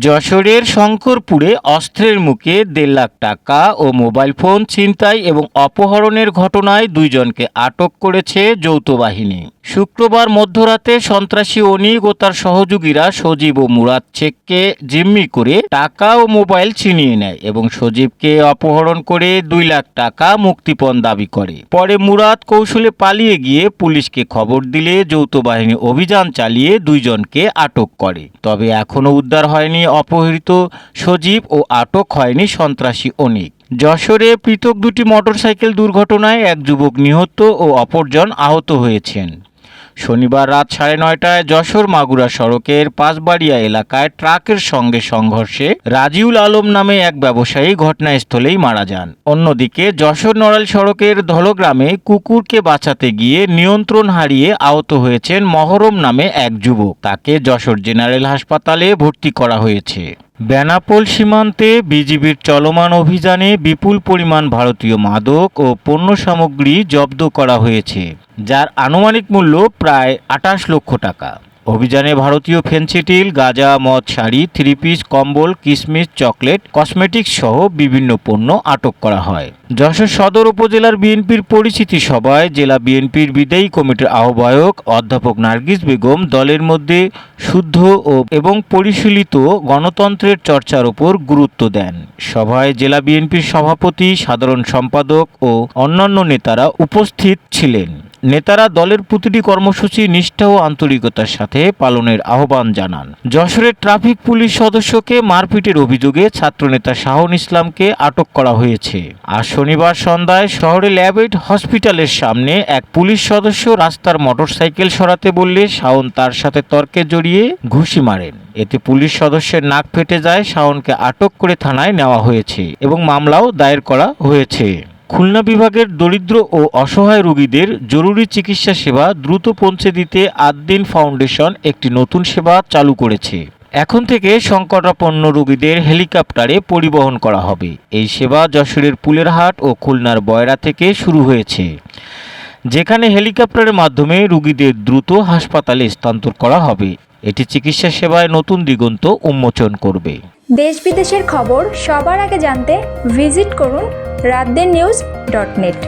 যশোরের শঙ্করপুরে অস্ত্রের মুখে দেড় লাখ টাকা ও মোবাইল ফোন, ছিনতাই এবং অপহরণের ঘটনায় দুইজনকে আটক করেছে যৌথ বাহিনী। শুক্রবার মধ্যরাতে সন্ত্রাসী অনিক ও তার সহযোগীরা সজীব ও মুরাদ শেখকে জিম্মি করে টাকা ও মোবাইল ছিনিয়ে নেয় এবং সজীবকে অপহরণ করে দুই লাখ টাকা মুক্তিপণ দাবি করে। পরে মুরাদ কৌশলে পালিয়ে গিয়ে পুলিশকে খবর দিলে যৌথ বাহিনী অভিযান চালিয়ে দুইজনকে আটক করে। তবে এখনও উদ্ধার হয়নি অপহৃত সজীব ও আটক হয়নি সন্ত্রাসী অনিক। যশোরে পৃথক দুটি মোটরসাইকেল দুর্ঘটনায় এক যুবক নিহত ও অপরজন আহত হয়েছেন। শনিবার রাত সাড়ে নয়টায় যশোর মাগুরা সড়কের পাঁচবাড়িয়া এলাকায় ট্রাকের সঙ্গে সংঘর্ষে রাজিউল আলম নামে এক ব্যবসায়ী ঘটনাস্থলেই মারা যান। অন্যদিকে যশোর নড়াল সড়কের ধলগ্রামে কুকুরকে বাঁচাতে গিয়ে নিয়ন্ত্রণ হারিয়ে আহত হয়েছেন মহরম নামে এক যুবক। তাকে যশোর জেনারেল হাসপাতালে ভর্তি করা হয়েছে। বেনাপোল সীমান্তে বিজিবির চলমান অভিযানে বিপুল পরিমাণ ভারতীয় মাদক ও পণ্য সামগ্রী জব্দ করা হয়েছে, যার আনুমানিক মূল্য প্রায় আটাশ লক্ষ টাকা। অভিযানে ভারতীয় ফেন্সিটিল, গাঁজা, মদ শাড়ি, থ্রি পিস, কম্বল, কিসমিস, চকলেট, কসমেটিক্স সহ বিভিন্ন পণ্য আটক করা হয়। যশোর সদর উপজেলার বিএনপির পরিচিতি সভায় জেলা বিএনপির বিদায়ী কমিটির আহ্বায়ক অধ্যাপক নার্গিস বেগম দলের মধ্যে শুদ্ধ ও এবং পরিশীলিত গণতন্ত্রের চর্চার উপর গুরুত্ব দেন। সভায় জেলা বিএনপির সভাপতি, সাধারণ সম্পাদক ও অন্যান্য নেতারা উপস্থিত ছিলেন। নেতারা দলের প্রতিটি কর্মসূচি নিষ্ঠা ও আন্তরিকতার সাথে পালনের আহ্বান জানান। যশোরের ট্রাফিক পুলিশ সদস্যকে মারপিটের অভিযোগে ছাত্রনেতা শাহন ইসলামকে আটক করা হয়েছে। আজ শনিবার সন্ধ্যায় শহরে ল্যাবেড হসপিটালের সামনে এক পুলিশ সদস্য রাস্তার মোটরসাইকেল সরাতে বললে শাওন তার সাথে তর্কে জড়িয়ে ঘুষি মারেন। এতে পুলিশ সদস্যের নাক ফেটে যায়, শাওনকে আটক করে থানায় নেওয়া হয়েছে এবং মামলাও দায়ের করা হয়েছে। খুলনা বিভাগের দরিদ্র ও অসহায় রোগীদের জরুরি চিকিৎসা সেবা দ্রুত পৌঁছে দিতে আদ্দিন ফাউন্ডেশন একটি নতুন সেবা চালু করেছে। এখন থেকে সংকটাপন্ন রোগীদের হেলিকপ্টারে পরিবহন করা হবে। এই সেবা যশোরের পুলেরহাট ও খুলনার বয়রা থেকে শুরু হয়েছে। যেখানে হেলিকপ্টারের মাধ্যমে রোগীদের দ্রুত হাসপাতালে স্থানান্তর করা হবে। এটি চিকিৎসা সেবায় নতুন দিগন্ত উন্মোচন করবে। দেশ বিদেশের খবর সবার আগে জানতে ভিজিট করুন রাতদের নিউজ ডট নেট।